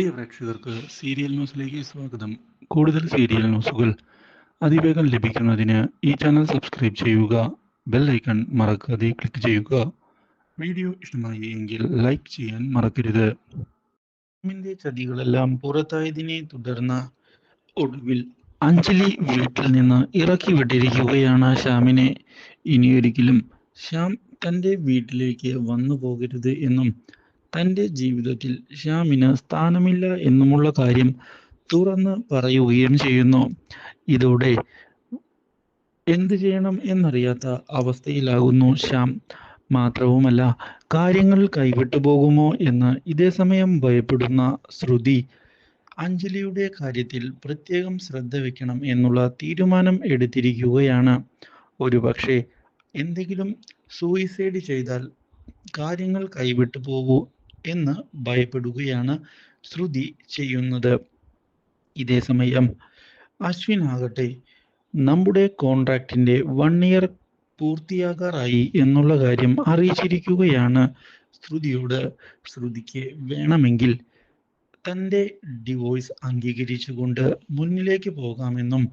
പ്രിയ പ്രേക്ഷകർക്ക് സീരിയൽ ന്യൂസിലേക്ക് സ്വാഗതം. കൂടുതൽ സീരിയൽ ന്യൂസുകൾ അതിവേഗം ലഭിക്കുന്നതിന് ഈ ചാനൽ സബ്സ്ക്രൈബ് ചെയ്യുക ബെൽ ഐക്കൺ മറക്കാതെ ക്ലിക്ക് ചെയ്യുക. വീഡിയോ ഇഷ്ടമായി എങ്കിൽ ലൈക്ക് ചെയ്യാൻ മറക്കരുത്. ിന്റെ ചതികളെല്ലാം പുറത്തായതിനെ തുടർന്ന് ഒടുവിൽ അഞ്ജലി വീട്ടിൽ നിന്ന് ഇറക്കി വിട്ടിരിക്കുകയാണ് ശ്യാമിനെ. ഇനിയൊരിക്കലും ശ്യാം തന്റെ വീട്ടിലേക്ക് വന്നു പോകരുത് എന്നും തന്റെ ജീവിതത്തിൽ ശ്യാമിന് സ്ഥാനമില്ല എന്നുമുള്ള കാര്യം തുറന്ന് പറയുകയും ചെയ്യുന്നു. ഇതോടെ എന്ത് ചെയ്യണം എന്നറിയാത്ത അവസ്ഥയിലാകുന്നു ശ്യാം. മാത്രവുമല്ല കാര്യങ്ങൾ കൈവിട്ടു പോകുമോ എന്ന് ഇതേ സമയം ഭയപ്പെടുന്ന ശ്രുതി അഞ്ജലിയുടെ കാര്യത്തിൽ പ്രത്യേകം ശ്രദ്ധ വെക്കണം എന്നുള്ള തീരുമാനം എടുത്തിരിക്കുകയാണ്. ഒരുപക്ഷെ എന്തെങ്കിലും സൂയിസൈഡ് ചെയ്താൽ കാര്യങ്ങൾ കൈവിട്ടു പോകൂ എന്ന് ഭയപ്പെടുകയാണ് ശ്രുതി ചെയ്യുന്നത്. ഇതേ സമയം അശ്വിൻ ആകട്ടെ നമ്മുടെ കോൺട്രാക്റ്റിന്റെ വൺ ഇയർ പൂർത്തിയാകാറായി എന്നുള്ള കാര്യം അറിയിച്ചിരിക്കുകയാണ് ശ്രുതിയോട്. ശ്രുതിക്ക് വേണമെങ്കിൽ തന്റെ ഡിവോഴ്സ് അംഗീകരിച്ചുകൊണ്ട് മുന്നിലേക്ക് പോകാമെന്നും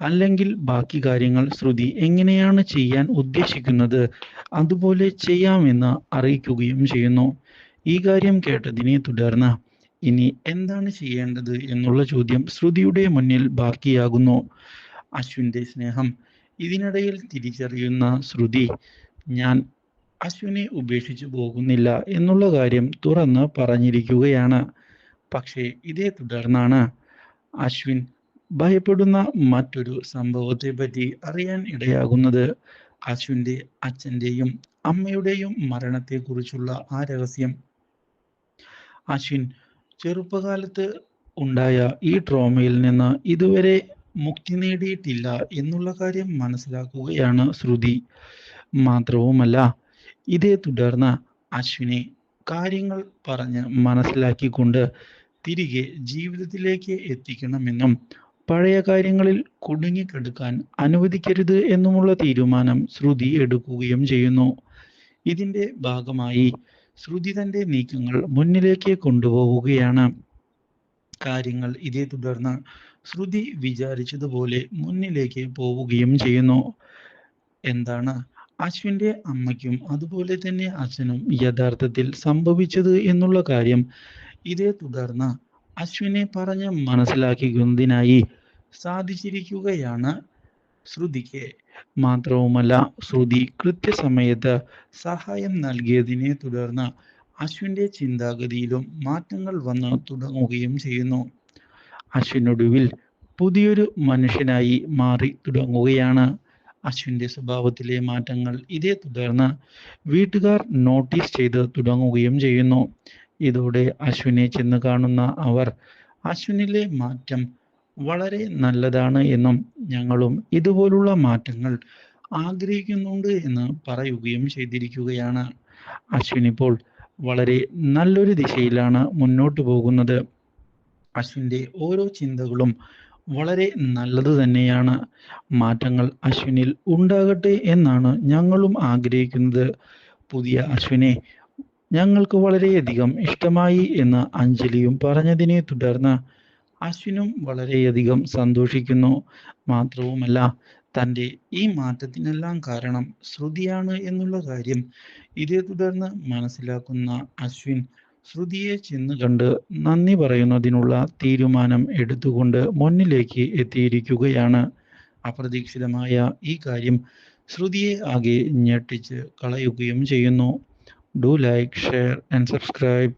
അല്ലെങ്കിൽ ബാക്കി കാര്യങ്ങൾ ശ്രുതി എങ്ങനെയാണ് ചെയ്യാൻ ഉദ്ദേശിക്കുന്നത് അതുപോലെ ചെയ്യാമെന്ന് അറിയിക്കുകയും ചെയ്യുന്നു. ഈ കാര്യം കേട്ടതിനെ തുടർന്ന് ഇനി എന്താണ് ചെയ്യേണ്ടത് എന്നുള്ള ചോദ്യം ശ്രുതിയുടെ മുന്നിൽ ബാക്കിയാകുന്നു. അശ്വിന്റെ സ്നേഹം. ഇതിനിടയിൽ തിരിച്ചറിയുന്ന ശ്രുതി ഞാൻ അശ്വിനെ ഉപേക്ഷിച്ചു പോകുന്നില്ല എന്നുള്ള കാര്യം തുറന്ന് പറഞ്ഞിരിക്കുകയാണ്. പക്ഷേ ഇതേ തുടർന്നാണ് അശ്വിൻ ഭയപ്പെടുന്ന മറ്റൊരു സംഭവത്തെ പറ്റി അറിയാൻ ഇടയാകുന്നത്. അശ്വിന്റെ അച്ഛന്റെയും അമ്മയുടെയും മരണത്തെക്കുറിച്ചുള്ള ആ രഹസ്യം അശ്വിൻ ചെറുപ്പകാലത്ത് ഉണ്ടായ ഈ ട്രോമയിൽ നിന്ന് ഇതുവരെ മുക്തി നേടിയിട്ടില്ല എന്നുള്ള കാര്യം മനസ്സിലാക്കുകയാണ് ശ്രുതി. മാത്രവുമല്ല ഇതേ തുടർന്ന് അശ്വിനെ കാര്യങ്ങൾ പറഞ്ഞ് മനസ്സിലാക്കിക്കൊണ്ട് തിരികെ ജീവിതത്തിലേക്ക് എത്തിക്കണമെന്നും പഴയ കാര്യങ്ങളിൽ കുടുങ്ങിക്കെടുക്കാൻ അനുവദിക്കരുത് എന്നുമുള്ള തീരുമാനം ശ്രുതി എടുക്കുകയും ചെയ്യുന്നു. ഇതിന്റെ ഭാഗമായി ശ്രുതി തന്റെ നീക്കങ്ങൾ മുന്നിലേക്ക് കൊണ്ടുപോവുകയാണ്. കാര്യങ്ങൾ ഇതേ തുടർന്ന് ശ്രുതി വിചാരിച്ചതുപോലെ മുന്നിലേക്ക് പോവുകയും ചെയ്യുന്നു. എന്താണ്? അശ്വിന്റെ അമ്മയ്ക്കും അതുപോലെ തന്നെ അച്ഛനും യഥാർത്ഥത്തിൽ സംഭവിച്ചത് എന്നുള്ള കാര്യം ഇതേ തുടർന്ന് അശ്വിനെ പറഞ്ഞ് മനസ്സിലാക്കിക്കുന്നതിനായി സാധിച്ചിരിക്കുകയാണ് ശ്രുതിക്ക് മാത്രവുമല്ല ശ്രുതി കൃത്യസമയത്ത് സഹായം നൽകിയതിനെ തുടർന്ന് അശ്വിന്റെ ചിന്താഗതിയിലും മാറ്റങ്ങൾ വന്ന് തുടങ്ങുകയും ചെയ്യുന്നു. അശ്വിനൊടുവിൽ പുതിയൊരു മനുഷ്യനായി മാറി തുടങ്ങുകയാണ്. അശ്വിന്റെ സ്വഭാവത്തിലെ മാറ്റങ്ങൾ ഇതേ തുടർന്ന് വീട്ടുകാർ നോട്ടീസ് ചെയ്ത് തുടങ്ങുകയും ചെയ്യുന്നു. ഇതോടെ അശ്വിനെ ചെന്ന് കാണുന്ന അവർ അശ്വിനിലെ മാറ്റം വളരെ നല്ലതാണ് എന്നും ഞങ്ങളും ഇതുപോലുള്ള മാറ്റങ്ങൾ ആഗ്രഹിക്കുന്നുണ്ട് എന്ന് പറയുകയും ചെയ്തിരിക്കുകയാണ്. അശ്വിൻ ഇപ്പോൾ വളരെ നല്ലൊരു ദിശയിലാണ് മുന്നോട്ട് പോകുന്നത്. അശ്വിന്റെ ഓരോ ചിന്തകളും വളരെ നല്ലത് തന്നെയാണ്. മാറ്റങ്ങൾ അശ്വിനിൽ ഉണ്ടാകട്ടെ എന്നാണ് ഞങ്ങളും ആഗ്രഹിക്കുന്നത്. പുതിയ അശ്വിനെ ഞങ്ങൾക്ക് വളരെയധികം ഇഷ്ടമായി എന്ന് അഞ്ജലിയും പറഞ്ഞതിനെ തുടർന്ന് അശ്വിനും വളരെയധികം സന്തോഷിക്കുന്നു. മാത്രവുമല്ല തന്റെ ഈ മാറ്റത്തിനെല്ലാം കാരണം ശ്രുതിയാണ് എന്നുള്ള കാര്യം ഇതേ തുടർന്ന് മനസ്സിലാക്കുന്ന അശ്വിൻ ശ്രുതിയെ ചെന്ന് കണ്ട് നന്ദി പറയുന്നതിനുള്ള തീരുമാനം എടുത്തുകൊണ്ട് മുന്നിലേക്ക് എത്തിയിരിക്കുകയാണ്. അപ്രതീക്ഷിതമായ ഈ കാര്യം ശ്രുതിയെ ആകെ ഞെട്ടിച്ച് കളയുകയും ചെയ്യുന്നു. Do like share and subscribe